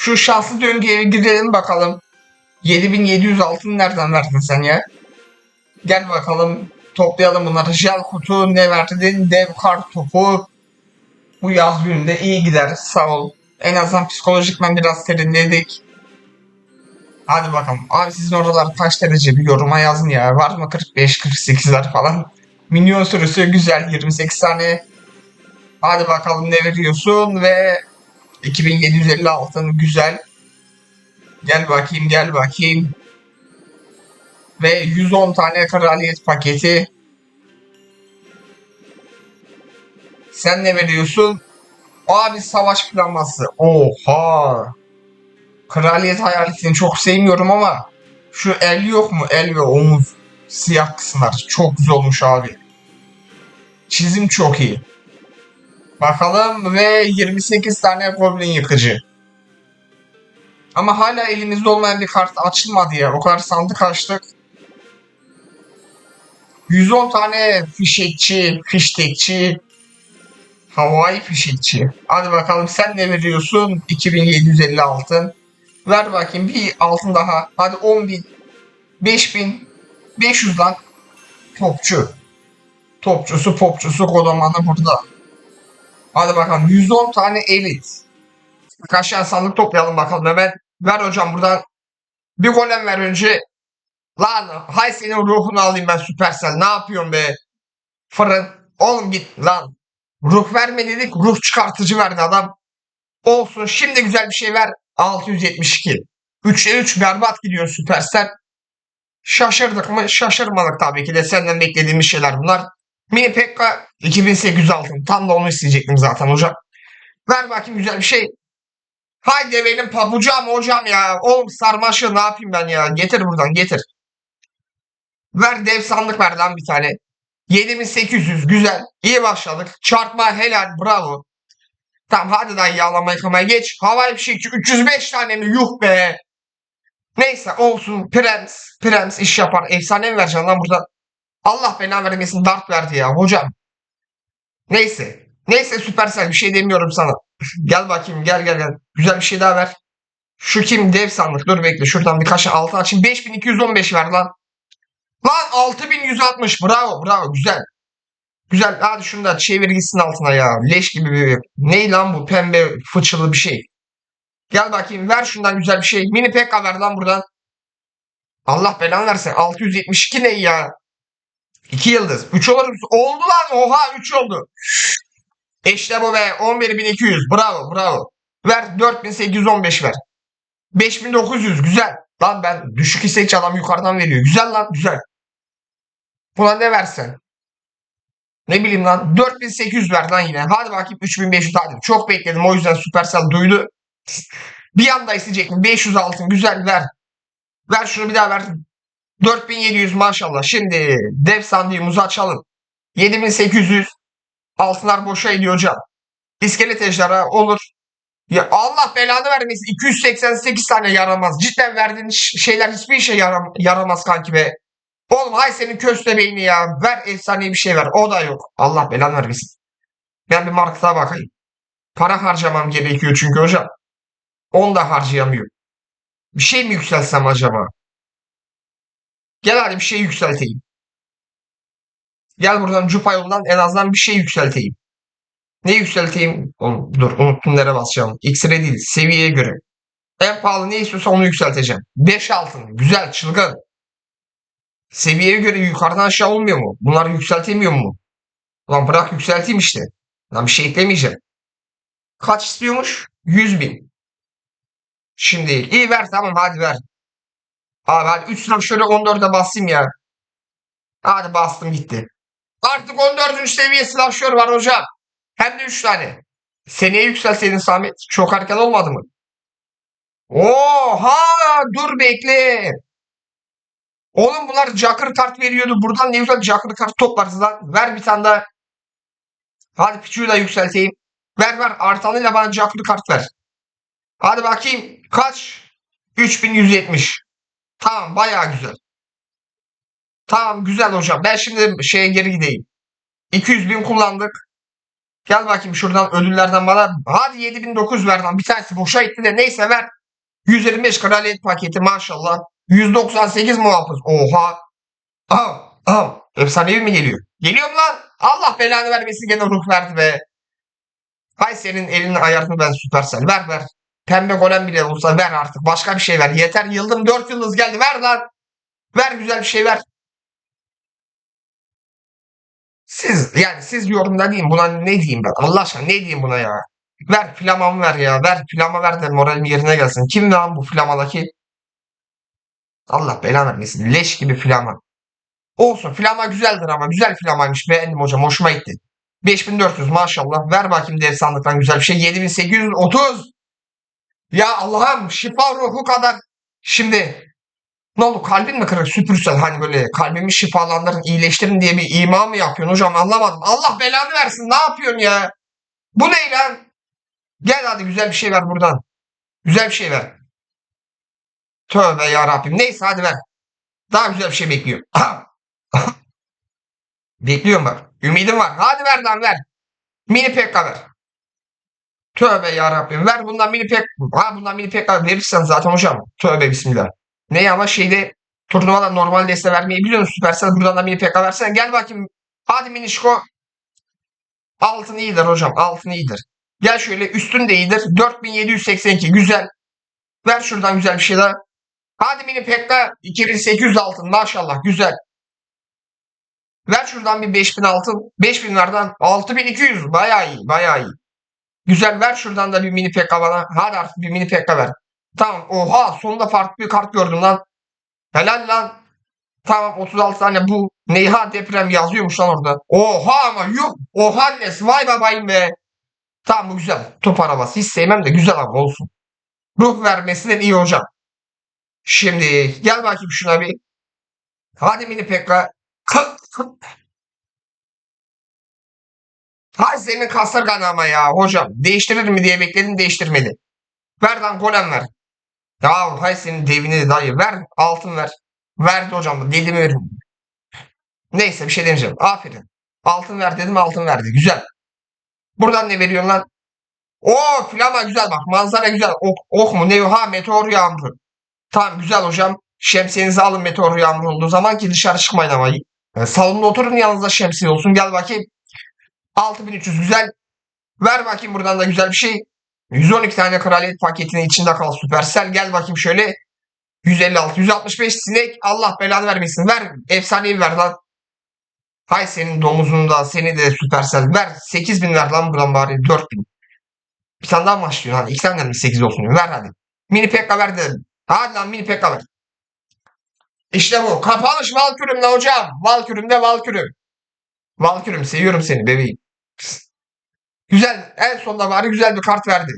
Şu şanslı döngüye girelim bakalım. 7700 altın nereden verdin sen ya? Gel bakalım toplayalım bunları. Jel kutu ne verdin? Dev kart topu. Bu yaz gününde iyi gider sağ ol. En azından psikolojikmen biraz serinledik. Hadi bakalım. Abi sizin oralar kaç derece bir yoruma yazın ya. Var mı 45-48'ler falan. Minyon sürüsü güzel 28 tane. Hadi bakalım ne veriyorsun ve 2750 altın güzel. Gel bakayım gel bakayım. Ve 110 tane kraliyet paketi. Sen ne veriyorsun? Abi savaş planması. Oha. Kraliyet hayaletini çok sevmiyorum ama şu el yok mu? El ve omuz siyah kısımlar çok güzel olmuş abi. Çizim çok iyi. Bakalım ve 28 tane goblin yıkıcı. Ama hala elimizde olmayan bir kart açılmadı ya. O kadar sandık açtık. 110 tane fişekçi, fiştekçi, havai fişekçi. Hadi bakalım sen ne veriyorsun? 2750 altın. Ver bakayım bir altın daha. Hadi 10.000, 5000, 500 lan. Topçu. Topçusu popçusu kodamanı burada. Hadi bakalım 110 tane elit. Kaç tane sandık toplayalım bakalım hemen. Ver hocam buradan bir golem ver önce. Lan hay senin ruhunu alayım ben Supercell. Ne yapıyorsun be? Fırın. Oğlum git lan. Ruh verme dedik. Ruh çıkartıcı verdi adam. Olsun. Şimdi güzel bir şey ver. 672. 3'e 3 berbat gidiyor Supercell. Şaşırdık mı? Şaşırmadık tabii ki de. Senden beklediğimiz şeyler bunlar. Mini Pekka 2800 altın. Tam da onu isteyecektim zaten hocam. Ver bakayım güzel bir şey. Haydi benim pabucam hocam ya. Oğlum sarmaşı ne yapayım ben ya. Getir buradan getir. Ver dev sandık ver lan bir tane. 7800 güzel. İyi başladık. Çarpma helal bravo. Tamam hadi lan yağlama yıkamaya geç. Havai fişekçi 305 tane mi? Yuh be. Neyse olsun. Prens. Prens iş yapar. Efsane mi vereceksin lan burada? Allah belanı vermesin dart verdi ya hocam. Neyse. Neyse Supercell bir şey demiyorum sana. gel bakayım gel gel gel. Güzel bir şey daha ver. Şu kim dev sandık. Dur bekle şuradan birkaç altı açayım. 5215 ver lan. Lan 6160 bravo bravo güzel. Güzel hadi şunu da çevir altına ya. Leş gibi bir ney lan bu pembe fıçılı bir şey. Gel bakayım ver şundan güzel bir şey. Mini pekka ver lan buradan. Allah belanı versin. 672 ne ya? 2 yıldız. 3 olur musun? Oldu lan. Oha 3 oldu. İşte bu be. 11.200. Bravo bravo. Ver 4815 ver. 5900 güzel. Lan ben düşük istekçi adam yukarıdan veriyor. Güzel lan güzel. Buna ne versen? Ne bileyim lan 4800 ver lan yine. Hadi bakayım 3500 hadi. Çok bekledim o yüzden Supercell duydu. Bir anda isteyecektim. 500 altın güzel ver. Ver şunu bir daha ver. 4700 maşallah. Şimdi dev sandığımızı açalım. 7800 altınlar boşa ediyor hocam. İskelet ejderha olur. Ya Allah belanı vermesin. 288 tane yaramaz. Cidden verdiğin şeyler hiçbir işe yaram yaramaz kanki be. Oğlum hay senin köstebeğini ya. Ver efsanevi bir şey ver. O da yok. Allah belanı vermesin. Ben bir markete bakayım. Para harcamam gerekiyor çünkü hocam. Onu da harcayamıyorum. Bir şey mi yükselsem acaba? Gel hadi bir şey yükselteyim. Gel buradan Cupa yolundan en azından bir şey yükselteyim. Ne yükselteyim? Dur unuttum nereye basacağım. X-ray değil seviyeye göre. En pahalı ne istiyorsa onu yükselteceğim. 5 altın. Güzel çılgın. Seviyeye göre yukarıdan aşağı olmuyor mu? Bunları yükseltemiyor mu? Lan bırak yükselteyim işte. Lan bir şey eklemeyeceğim. Kaç istiyormuş? 100 bin. Şimdi iyi ver tamam hadi ver. Abi hadi 3 sınav şöyle 14'e basayım ya. Hadi bastım gitti. Artık 14. seviye silahşör var hocam. Hem de 3 tane. Seneye yükselseydin Samet. Çok erken olmadı mı? Oha dur bekle. Oğlum bunlar Joker kart veriyordu. Buradan ne güzel Joker kart toplarız lan. Ver bir tane daha. Hadi Pichu'yu da yükselteyim. Ver ver artanıyla bana Joker kart ver. Hadi bakayım kaç? 3170. Tamam bayağı güzel. Tamam güzel hocam. Ben şimdi şeye geri gideyim. 200 bin kullandık. Gel bakayım şuradan ödüllerden bana. Hadi 7900 ver lan. Bir tanesi boşa gitti de neyse ver. 125 kraliyet paketi maşallah. 198 muhafız. Oha. Am, am. Efsanevi mi geliyor? Geliyor mu lan? Allah belanı vermesin gene ruh verdi be. Hay senin elinin ayarını ben süpersel. Ver ver. Pembe golem bile olsa ver artık. Başka bir şey ver. Yeter yıldım 4 yıldız geldi. Ver lan. Ver güzel bir şey ver. Siz yani siz yorumda deyin buna ne diyeyim ben? Allah aşkına ne diyeyim buna ya? Ver flamamı ver ya. Ver flama ver de moralim yerine gelsin. Kim lan bu flamadaki? Allah belanı vermesin. Leş gibi flama. Olsun flama güzeldir ama güzel flamaymış. Beğendim hocam hoşuma gitti. 5400 maşallah. Ver bakayım dev sandıktan güzel bir şey. 7830. Ya Allah'ım şifa ruhu kadar. Şimdi ne oldu kalbin mi kırık süpürsel hani böyle kalbimi şifalandırın iyileştirin diye bir ima mı yapıyorsun hocam anlamadım. Allah belanı versin ne yapıyorsun ya? Bu ne lan? Gel hadi güzel bir şey ver buradan. Güzel bir şey ver. Tövbe ya Rabbim. Neyse hadi ver. Daha güzel bir şey bekliyorum. Bekliyorum bak. Ümidim var. Hadi ver lan ver. Mini pekka ver. Tövbe ya Rabbim. Ver bundan mini pek. Ha bundan mini pekka verirsen zaten hocam. Tövbe bismillah. Ne ama şeyde turnuvada normal deste vermeyi biliyor musun? Süpersel buradan da mini pekka versene. Gel bakayım. Hadi minişko. Altın iyidir hocam. Altın iyidir. Gel şöyle üstün de iyidir. 4782 güzel. Ver şuradan güzel bir şey daha. Hadi mini pekka 2800 altın maşallah güzel. Ver şuradan bir 5000 altın. 5000'lerden 6200 bayağı iyi bayağı iyi. Güzel ver şuradan da bir mini pekka bana. Hadi artık bir mini pekka ver. Tamam oha sonunda farklı bir kart gördüm lan. Helal lan. Tamam 36 tane bu Neyha deprem yazıyormuş lan orada. Oha ama yuh. Oha nes vay babayım be. Tamam bu güzel. Top arabası hiç sevmem de güzel ama olsun. Ruh vermesinden iyi hocam. Şimdi gel bakayım şuna bir. Hadi mini pekka. Hay senin kasırgan ama ya hocam. Değiştirir mi diye bekledim değiştirmedi. Ver lan golem ver. Ya hay senin devini dayı ver altın ver. Verdi hocam dediğimi verin. Neyse bir şey demeyeceğim. Aferin. Altın ver dedim altın verdi. Güzel. Buradan ne veriyorsun lan? Oo flama güzel bak manzara güzel. Ok, ok mu ne ha meteor yağmuru. Tamam güzel hocam. Şemsiyenizi alın meteor yağmuru olduğu zaman ki dışarı çıkmayın ama. Yani salonda oturun yanınızda şemsiye olsun. Gel bakayım. 6300 güzel. Ver bakayım buradan da güzel bir şey. 112 tane kraliyet paketinin içinde kal Supercell. Gel bakayım şöyle. 156, 165 sinek. Allah belanı vermesin. Ver. Efsanevi ver lan. Hay senin domuzunu da seni de Supercell. Ver. 8000 ver lan buradan bari. 4000. Bir tane daha mı başlıyorsun? Hadi iki tane mi 8 olsun? diyor. Ver hadi. Mini pekka ver dedim. Hadi lan mini pekka ver. İşte bu. Kapanış Valkürüm'de hocam. Valkürüm'de Valkürüm. Valkürüm seviyorum seni bebeğim. Güzel. En sonunda bari güzel bir kart verdi.